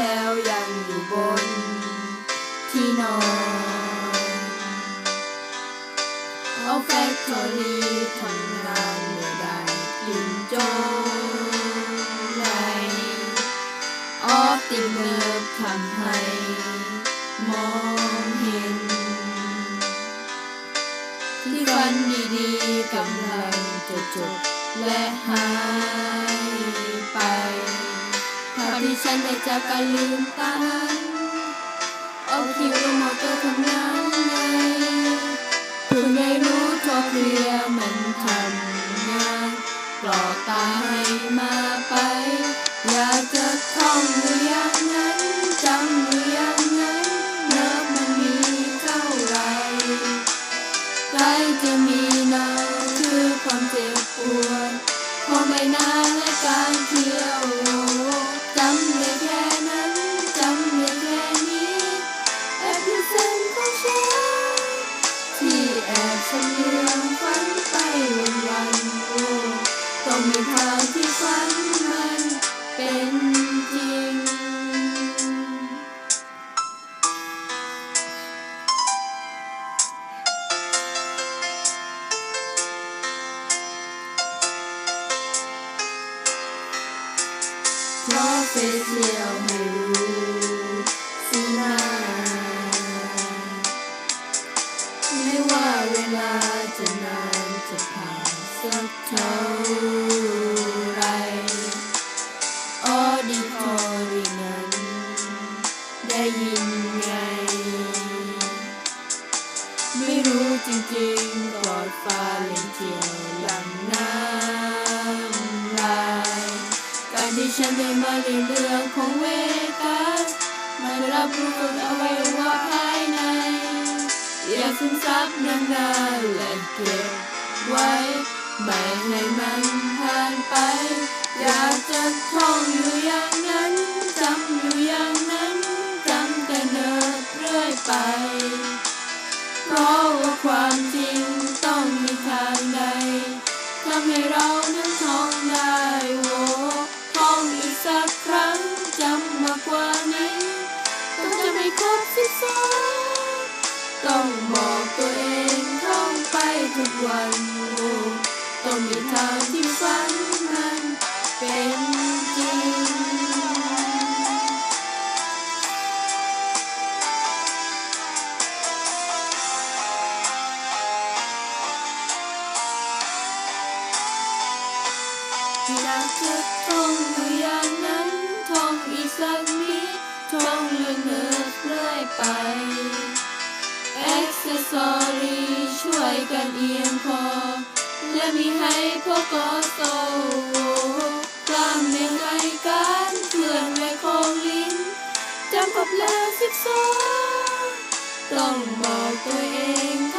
แล้วยังอยู่บน ที่นอนเอาแฟคทอรี่ทำงานเมื่อได้กลิ่นโจไรออฟติเลิฟทำให้ มองเห็น ที่ฝันดีๆกำลังจะจบและหาย ที่ฉันได้จากการลืมตานั้นเอาคิวมอเตอร์ทำงานไงเพิ่งได้รู้ทอเคลียมันทำงานกรอกตาให้มาไป อยากจะท่องหรือย่างนั้นจำหรือย่างนั้นเลิกมันมีเท่าไรใกล้จะมีนาคือความเจ็บปวดของใบหน้าและการเที่ยว ต้องมีทางที่ฝันมันเป็นจริง เพราะไปเที่ยวไม่รู้สินาไม่ว่าเวลาจะนานจะผ่านสักเท่า ฟ้าเล่นเที่ยวลังน้ำลายการที่ฉันได้มาเรียนเรื่องของเวกัสมารับรู้กับอวัยวะภายใน อยากซึมซับนานๆและเก็บไว้ ไม่ให้มันผ่านไป อยากจะท่องอยู่ย่าง ต้องบอกตัวเองท่องไปทุกวันโว้ต้องมีทางที่ฝันมันเป็นจริง อยากจะท่องอยู่อย่างนั้นท่องอีกสักนิดท่องเรื่องเนิร์ดเรื่อยไป เอ็กซ์ซอรี่ช่วยกันเอียงคอ และมีให้พวกกอโซกล้ามเนื้อในการเคลื่อนไหวของลิ้นจำกับแล้วสิบสองต้องบอกตัวเอง